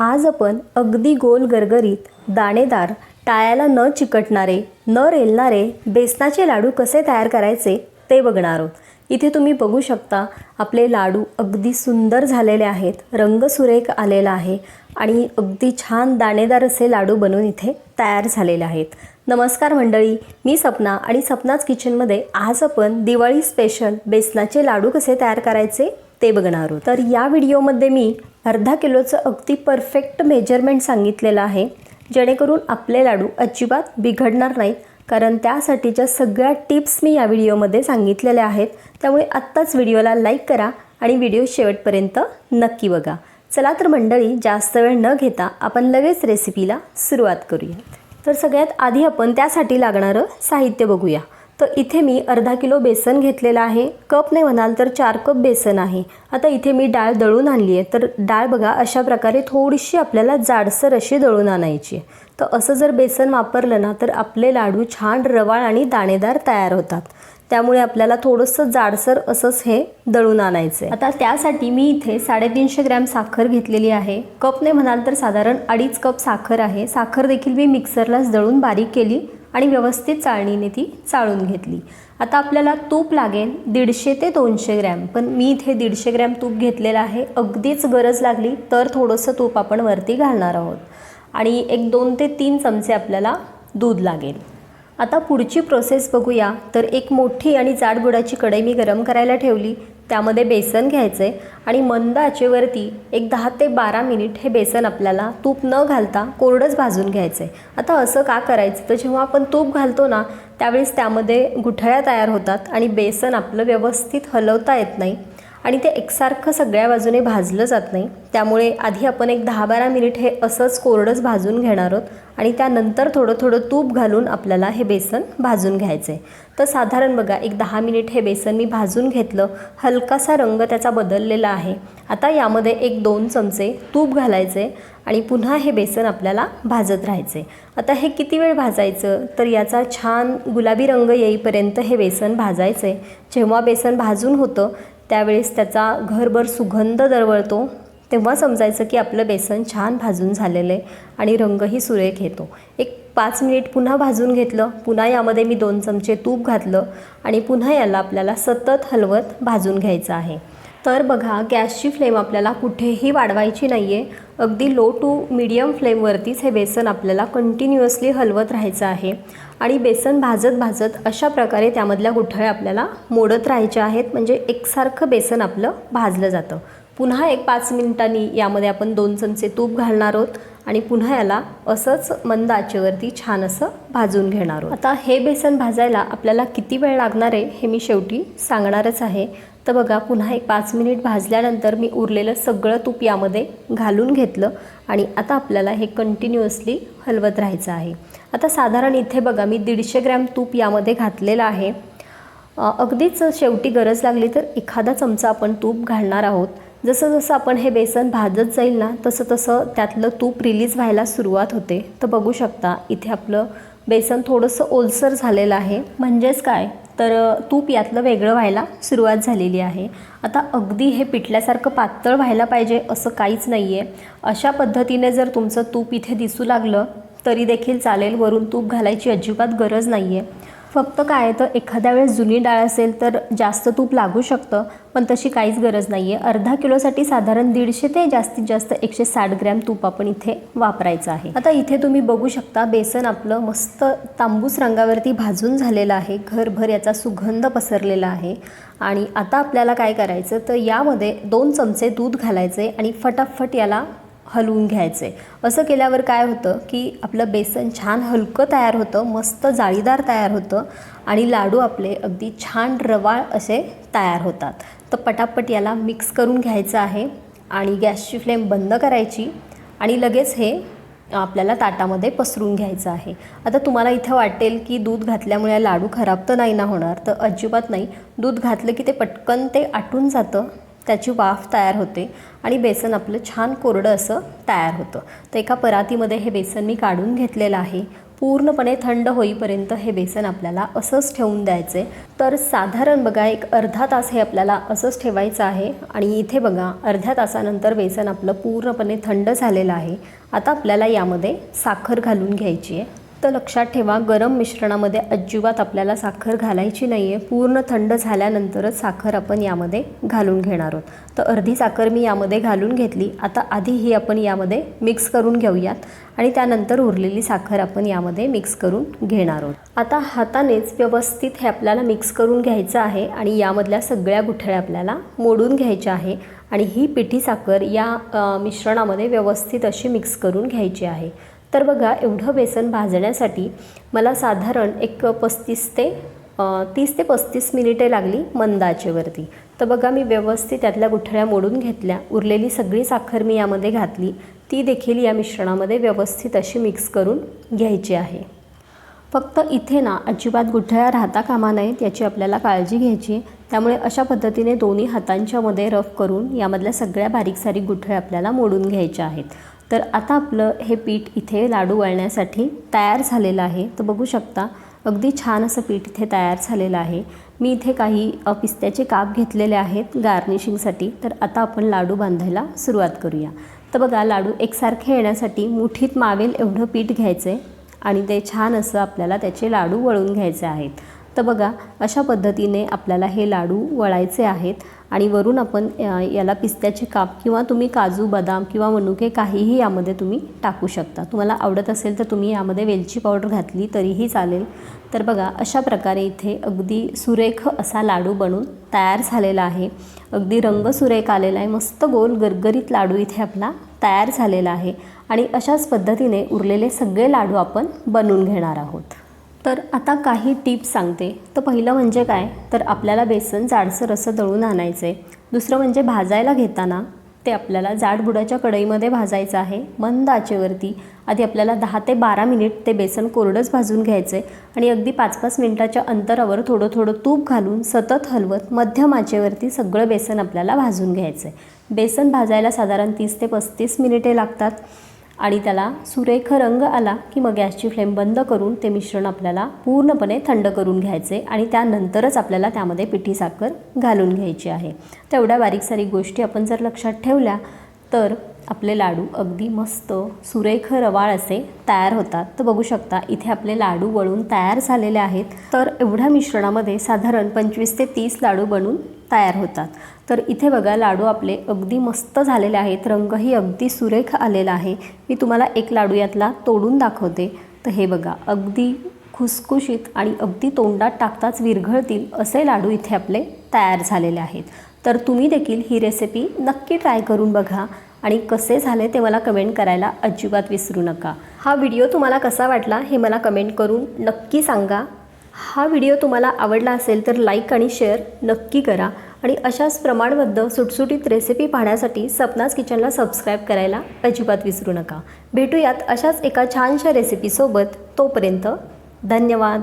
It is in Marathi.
आज आपण अगदी गोल गरगरीत दाणेदार टाळ्याला न चिकटणारे न रेलणारे बेसनाचे लाडू कसे तयार करायचे ते बघणार आहोत. इथे तुम्ही बघू शकता आपले लाडू अगदी सुंदर झालेले आहेत रंग सुरेख आलेला आहे आणि अगदी छान दाणेदार असे लाडू बनवून इथे तयार झालेले आहेत. नमस्कार मंडळी मी सपना आणि सपनाच किचनमध्ये आज आपण दिवाळी स्पेशल बेसनाचे लाडू कसे तयार करायचे ते बघणार आहोत. तर या व्हिडिओमध्ये मी अर्धा किलोचं अगदी परफेक्ट मेजरमेंट सांगितलेलं आहे. जेणेकरून आपले लाडू अजिबात बिघडणार नाहीत. कारण त्यासाठीच्या सगळ्या टिप्स मी या व्हिडिओमध्ये सांगितलेल्या आहेत. त्यामुळे आत्ताच व्हिडिओला लाईक करा आणि व्हिडिओ शेवटपर्यंत नक्की बघा. चला तर मंडळी जास्त वेळ न घेता आपण लगेच रेसिपीला सुरुवात करूया. तर सगळ्यात आधी आपण त्यासाठी लागणारं साहित्य बघूया. तर इथे मी अर्धा किलो बेसन घेतलेलं आहे. कप नाही म्हणाल तर चार कप बेसन आहे. आता इथे मी डाळ दळून आणली आहे तर डाळ बघा अशा प्रकारे थोडीशी आपल्याला जाडसर अशी दळून आणायची आहे. तर असं जर बेसन वापरलं ना तर आपले लाडू छान रवाळ आणि दाणेदार तयार होतात. त्यामुळे आपल्याला थोडंसं जाडसर असंच हे दळून आणायचं आता त्यासाठी मी इथे साडेतीनशे ग्रॅम साखर घेतलेली आहे. कप नाही म्हणाल तर साधारण अडीच कप साखर आहे. साखर देखील मी मिक्सरलाच दळून बारीक केली. आणि व्यवस्थित चाळणीने ती चाळून घेतली. आता आपल्याला तूप लागेल दीडशे ते दोनशे ग्रॅम. पण मी इथे दीडशे ग्रॅम तूप घेतलेलं आहे. अगदीच गरज लागली तर थोडंसं तूप आपण वरती घालणार आहोत. आणि एक दोन ते तीन चमचे आपल्याला दूध लागेल. आता पुढची प्रोसेस बघूया. तर एक मोठी आणि जाडबुडाची कढई मी गरम करायला ठेवली. त्यामध्ये बेसन घ्यायचं आहे आणि मंद आचेवरती एक दहा ते बारा मिनिट हे बेसन आपल्याला तूप न घालता कोरडंच भाजून घ्यायचं आहे आता असं का करायचं? तर जेव्हा आपण तूप घालतो ना त्यावेळेस त्यामध्ये गुठळ्या तयार होतात आणि बेसन आपलं व्यवस्थित हलवता येत नाही. आणि ते एकसारखं सगळ्या बाजूने भाजलं जात नाही. त्यामुळे आधी आपण एक दहा बारा मिनिट हे असंच कोरडंच भाजून घेणार आहोत आणि त्यानंतर थोडं थोडं तूप घालून आपल्याला हे बेसन भाजून घ्यायचं आहे तर साधारण बघा एक दहा मिनिट हे बेसन मी भाजून घेतलं. हलकासा रंग त्याचा बदललेला आहे. आता यामध्ये एक दोन चमचे तूप घालायचे आणि पुन्हा हे बेसन आपल्याला भाजत राहायचे आता हे किती वेळ भाजायचं? तर याचा छान गुलाबी रंग येईपर्यंत हे बेसन भाजायचे जेव्हा बेसन भाजून होतं त्यावेळेस त्याचा घरभर सुगंध दरवळतो तेव्हा समजायचं की आपलं बेसन छान भाजून झालेलं आहे आणि रंगही सुरेख येतो. एक पाच मिनिट पुन्हा भाजून घेतलं पुन्हा यामध्ये मी दोन चमचे तूप घातलं आणि पुन्हा याला आपल्याला सतत हलवत भाजून घ्यायचं आहे. तर बघा गॅसची फ्लेम आपल्याला कुठेही वाढवायची नाही आहे अगदी लो टू मिडियम फ्लेमवरतीच हे बेसन आपल्याला कंटिन्युअसली हलवत राहायचं आहे. आणि बेसन भाजत भाजत अशा प्रकारे त्यामधल्या गुठळ्या आपल्याला मोडत राहायच्या आहेत. म्हणजे एकसारखं बेसन आपलं भाजलं जातं. पुन्हा एक पाच मिनिटांनी यामध्ये आपण दोन चमचे तूप घालणार आहोत आणि पुन्हा याला असंच मंद आचेवरती छान असं भाजून घेणार आहोत. आता हे बेसन भाजायला आपल्याला किती वेळ लागणार आहे हे मी शेवटी सांगणारच आहे. तर बघा पुन्हा एक पाच मिनिट भाजल्यानंतर मी उरलेलं सगळं तूप यामध्ये घालून घेतलं आणि आता आपल्याला हे कंटिन्युअसली हलवत राहायचं आहे. आता साधारण इथे बघा मी दीडशे ग्रॅम तूप यामध्ये घातलेलं आहे. अगदीच शेवटी गरज लागली तर एखादा चमचा आपण तूप घालणार आहोत. जसं जसं आपण हे बेसन भाजत जाईल ना तसं तसं त्यातलं तूप रिलीज व्हायला सुरुवात होते. तर बघू शकता इथे आपलं बेसन थोडंसं ओलसर झालेलं आहे. म्हणजेच काय? तर तूप यातलं वेगळं व्हायला सुरुवात झालेली आहे. आता अगदी हे पिठल्यासारखं पातळ व्हायला पाहिजे असं काहीच नाही आहे अशा पद्धतीने जर तुमचं तूप इथे दिसू लागलं तरी देखील चालेल वरून तूप घालायची अजिबात गरज नाही आहे फक्त काय तर एखाद्या वेळेस जुनी डाळ असेल तर जास्त तूप लागू शकतं पण तशी काहीच गरज नाही आहे अर्धा किलोसाठी साधारण दीडशे ते जास्तीत जास्त एकशे साठ ग्रॅम तूप आपण इथे वापरायचं आहे. आता इथे तुम्ही बघू शकता बेसन आपलं मस्त तांबूस रंगावरती भाजून झालेलं आहे. घरभर याचा सुगंध पसरलेला आहे. आणि आता आपल्याला काय करायचं? तर यामध्ये दोन चमचे दूध घालायचे आणि फटाफट याला हलवून घ्यायचे. असं केल्यावर काय होतं की आपलं बेसन छान हलकं तयार होतं मस्त जाळीदार तयार होतं आणि लाडू आपले अगदी छान रवाळ असे तयार होतात. तर पटापट याला मिक्स करून घ्यायचं आहे आणि गॅसची फ्लेम बंद करायची आणि लगेच हे आपल्याला ताटामध्ये पसरून घ्यायचं आहे. आता तुम्हाला इथं वाटेल की दूध घातल्यामुळे लाडू खराब तर नाही ना होणार तर अजिबात नाही. दूध घातलं की ते पटकन ते आटून जातं. त्याची वाफ तयार होते आणि बेसन आपलं छान कोरडं असं तयार होतं. तर एका परातीमध्ये हे बेसन मी काढून घेतलेलं आहे. पूर्णपणे थंड होईपर्यंत हे बेसन आपल्याला असंच ठेवून द्यायचं आहे तर साधारण बघा एक अर्धा तास हे आपल्याला असंच ठेवायचं आहे आणि इथे बघा अर्ध्या तासानंतर बेसन आपलं पूर्णपणे थंड झालेलं आहे. आता आपल्याला यामध्ये साखर घालून घ्यायची आहे. लक्षात ठेवा. गरम मिश्रणामध्ये अजिबात आपल्याला साखर घालायची नाही आहे पूर्ण थंड झाल्यानंतरच साखर आपण यामध्ये घालून घेणार आहोत. तर अर्धी साखर मी यामध्ये घालून घेतली. आता आधी ही आपण यामध्ये मिक्स करून घेऊयात आणि त्यानंतर उरलेली साखर आपण यामध्ये मिक्स करून घेणार आहोत. आता हातानेच व्यवस्थित हे आपल्याला मिक्स करून घ्यायचं आहे आणि यामधल्या सगळ्या गुठळ्या आपल्याला मोडून घ्यायच्या आहे आणि ही पिठी साखर या मिश्रणामध्ये व्यवस्थित अशी मिक्स करून घ्यायची आहे. तर बघा एवढं बेसन भाजण्यासाठी मला साधारण एक पस्तीस ते तीस ते पस्तीस मिनिटे लागली मंद आचेवरती तर बघा मी व्यवस्थित त्यातल्या गुठळ्या मोडून घेतल्या. उरलेली सगळी साखर मी यामध्ये घातली. ती देखील या मिश्रणामध्ये व्यवस्थित अशी मिक्स करून घ्यायची आहे. फक्त इथे ना अजिबात गुठळ्या राहता कामा नाहीत याची आपल्याला काळजी घ्यायची. त्यामुळे अशा पद्धतीने दोन्ही हातांच्यामध्ये रफ करून यामधल्या सगळ्या बारीक सारीक गुठळ्या आपल्याला मोडून घ्यायच्या आहेत. तर आता आपलं हे पीठ इथे लाडू वळण्यासाठी तयार झालेलं आहे. तर बघू शकता अगदी छान असं पीठ इथे तयार झालेलं आहे. मी इथे काही पिस्त्याचे काप घेतलेले आहेत गार्निशिंगसाठी. तर आता आपण लाडू बांधायला सुरुवात करूया. तर बघा लाडू एकसारखे येण्यासाठी मुठीत मावेल एवढं पीठ घ्यायचं आहे आणि ते छान असं आपल्याला त्याचे लाडू वळून घ्यायचे आहेत. तर बघा अशा पद्धतीने आपल्याला हे लाडू वळायचे आहेत आणि वरून आपण याला पिस्त्याचे काप किंवा तुम्ही काजू बदाम किंवा मनुके काहीही यामध्ये तुम्ही टाकू शकता. तुम्हाला आवडत असेल तर तुम्ही यामध्ये वेलची पावडर घातली तरीही चालेल. तर बघा अशा प्रकारे इथे अगदी सुरेख असा लाडू बनून तयार झालेला आहे. अगदी रंग सुरेख आलेला आहे. मस्त गोल गरगरीत लाडू इथे आपला तयार झालेला आहे. आणि अशाच पद्धतीने उरलेले सगळे लाडू आपण बनवून घेणार आहोत. तर आता काही टिप्स सांगते. तर पहिलं म्हणजे काय? तर आपल्याला बेसन जाडसर असं दळून आणायचं आहे दुसरं म्हणजे भाजायला घेताना ते आपल्याला जाडबुडाच्या कढईमध्ये भाजायचं आहे मंद आचेवरती. आधी आपल्याला दहा ते बारा मिनिट ते बेसन कोरडंच भाजून घ्यायचं आहे आणि अगदी पाच पाच मिनिटाच्या अंतरावर थोडं थोडं तूप घालून सतत हलवत मध्यम आचेवरती सगळं बेसन आपल्याला भाजून घ्यायचं आहे बेसन भाजायला साधारण तीस ते पस्तीस मिनिटे लागतात. आणि त्याला सुरेख रंग आला की मग गॅसची फ्लेम बंद करून ते मिश्रण आपल्याला पूर्णपणे थंड करून घ्यायचे आणि त्यानंतरच आपल्याला त्यामध्ये पिठी साखर घालून घ्यायची आहे. तेवढ्या बारीक सारीक गोष्टी आपण जर लक्षात ठेवल्या तर आपले लाडू अगदी मस्त सुरेख रवाळ असे तयार होतात. तर बघू शकता इथे आपले लाडू वळून तयार झालेले आहेत. तर एवढ्या मिश्रणामध्ये साधारण पंचवीस ते तीस लाडू बनून तयार होतात. तर इथे बघा लाडू आपले अगदी मस्त झालेले आहेत. रंगही अगदी सुरेख आलेला आहे. मी तुम्हाला एक लाडू यातला तोडून दाखवते. तर हे बघा अगदी खुसखुशीत आणि अगदी तोंडात टाकताच विरघळतील असे लाडू इथे आपले तयार झालेले आहेत. तर तुम्ही देखील ही रेसिपी नक्की ट्राय करून बघा आणि कसे झाले ते मला कमेंट करायला अजिबात विसरू नका. हा व्हिडिओ तुम्हाला कसा वाटला हे मला कमेंट करून नक्की सांगा. हा व्हिडिओ तुम्हाला आवडला असेल तर लाईक आणि शेअर नक्की करा आणि अशाच प्रमाणबद्ध सुटसुटीत रेसिपी पाहण्यासाठी सपनाज किचनला सबस्क्राईब करायला अजिबात विसरू नका. भेटूयात अशाच एका छानशा रेसिपीसोबत. तोपर्यंत धन्यवाद.